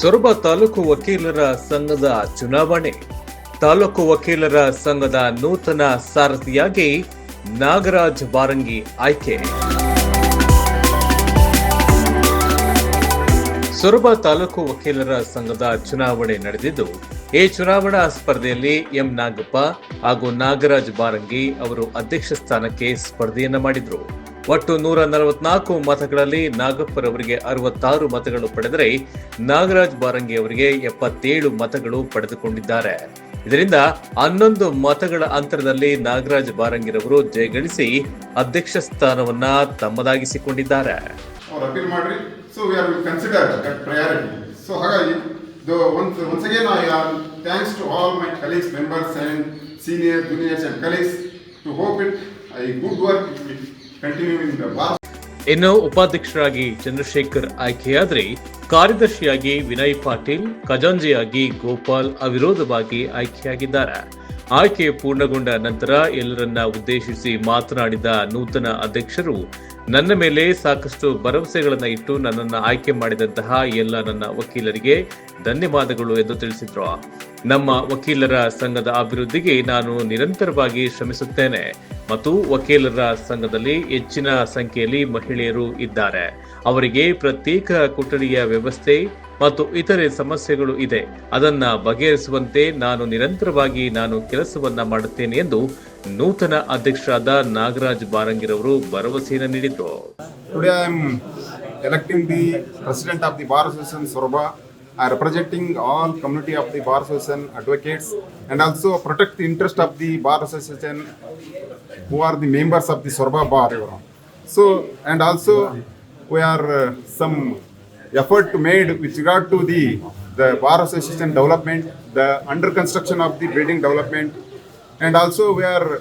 ಸೊರಬ ತಾಲೂಕು ವಕೀಲರ ಸಂಘದ ಚುನಾವಣೆ. ತಾಲೂಕು ವಕೀಲರ ಸಂಘದ ನೂತನ ಸಾರಥಿಯಾಗಿ ನಾಗರಾಜ್ ಬಾರಂಗಿ ಆಯ್ಕೆ. ಸೊರಬ ತಾಲೂಕು ವಕೀಲರ ಸಂಘದ ಚುನಾವಣೆ ನಡೆದಿದ್ದು, ಈ ಚುನಾವಣಾ ಸ್ಪರ್ಧೆಯಲ್ಲಿ ಎಂ ನಾಗಪ್ಪ ಹಾಗೂ ನಾಗರಾಜ್ ಬಾರಂಗಿ ಅವರು ಅಧ್ಯಕ್ಷ ಸ್ಥಾನಕ್ಕೆ ಸ್ಪರ್ಧೆಯನ್ನು ಮಾಡಿದ್ರು. ಒಟ್ಟು ನೂರ ನಲವತ್ನಾಲ್ಕು ಮತಗಳಲ್ಲಿ ನಾಗಪ್ಪರವರಿಗೆ ಅರವತ್ತಾರು ಮತಗಳು ಪಡೆದರೆ ನಾಗರಾಜ್ ಬಾರಂಗಿ ಅವರಿಗೆ ಎಪ್ಪತ್ತೇಳು ಮತಗಳು ಪಡೆದುಕೊಂಡಿದ್ದಾರೆ. ಇದರಿಂದ ಹನ್ನೊಂದು ಮತಗಳ ಅಂತರದಲ್ಲಿ ನಾಗರಾಜ್ ಬಾರಂಗಿರವರು ಜಯಗಳಿಸಿ ಅಧ್ಯಕ್ಷ ಸ್ಥಾನವನ್ನ ತಮ್ಮದಾಗಿಸಿಕೊಂಡಿದ್ದಾರೆ. Senior juniors and colleagues to hope it I good work ಇನ್ನು ಉಪಾಧ್ಯಕ್ಷರಾಗಿ ಚಂದ್ರಶೇಖರ್ ಆಯ್ಕೆಯಾದರೆ ಕಾರ್ಯದರ್ಶಿಯಾಗಿ ವಿನಯ್ ಪಾಟೀಲ್ ಖಜಾಂಜಿಯಾಗಿ ಗೋಪಾಲ್ ಅವಿರೋಧವಾಗಿ ಆಯ್ಕೆಯಾಗಿದ್ದಾರೆ. ಆಯ್ಕೆ ಪೂರ್ಣಗೊಂಡ ನಂತರ ಎಲ್ಲರನ್ನ ಉದ್ದೇಶಿಸಿ ಮಾತನಾಡಿದ ನೂತನ ಅಧ್ಯಕ್ಷರು, ನನ್ನ ಮೇಲೆ ಸಾಕಷ್ಟು ಭರವಸೆಗಳನ್ನು ಇಟ್ಟು ನನ್ನನ್ನು ಆಯ್ಕೆ ಮಾಡಿದಂತಹ ಎಲ್ಲ ನನ್ನ ವಕೀಲರಿಗೆ ಧನ್ಯವಾದಗಳು ಎಂದು ತಿಳಿಸಿದ್ರು. ನಮ್ಮ ವಕೀಲರ ಸಂಘದ ಅಭಿವೃದ್ಧಿಗೆ ನಾನು ನಿರಂತರವಾಗಿ ಶ್ರಮಿಸುತ್ತೇನೆ. ಮತ್ತು ವಕೀಲರ ಸಂಘದಲ್ಲಿ ಹೆಚ್ಚಿನ ಸಂಖ್ಯೆಯಲ್ಲಿ ಮಹಿಳೆಯರು ಇದ್ದಾರೆ. ಅವರಿಗೆ ಪ್ರತ್ಯೇಕ ಕೊಠಡಿಯ ವ್ಯವಸ್ಥೆ ಮತ್ತು ಇತರೆ ಸಮಸ್ಯೆಗಳು ಇದೆ. ಅದನ್ನ ಬಗೆಹರಿಸುವಂತೆ ನಾನು ನಿರಂತರವಾಗಿ ನಾನು ಕೆಲಸವನ್ನ ಮಾಡುತ್ತೇನೆ ಎಂದು ನೂತನ ಅಧ್ಯಕ್ಷರಾದ ನಾಗರಾಜ್ ಬಾರಂಗಿರವರು ಭರವಸೆಯನ್ನು ನೀಡಿದ್ರು Am representing all community of the Bar Association advocates and also protect the interest of the Bar Association who are the members of the Sorba Bar. So and also we are uh, some effort made with regard to the the Bar Association development, the under construction of the building development and also we are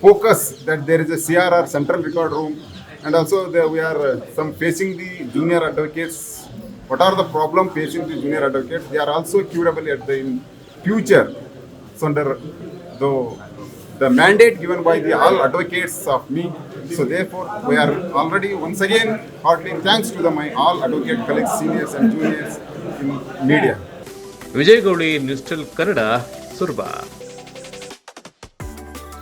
focus that there is a CRR central record room and also there we are uh, some facing the junior advocates what are the problem facing the junior advocates they are also curable at the in future so under the the mandate given by the all advocates of me so therefore we are already once again heartily thanks to the my all advocate colleagues seniors and juniors in media ವಿಜಯಗೌಳಿ Nistal Kannada ಸುರ್ಬಾ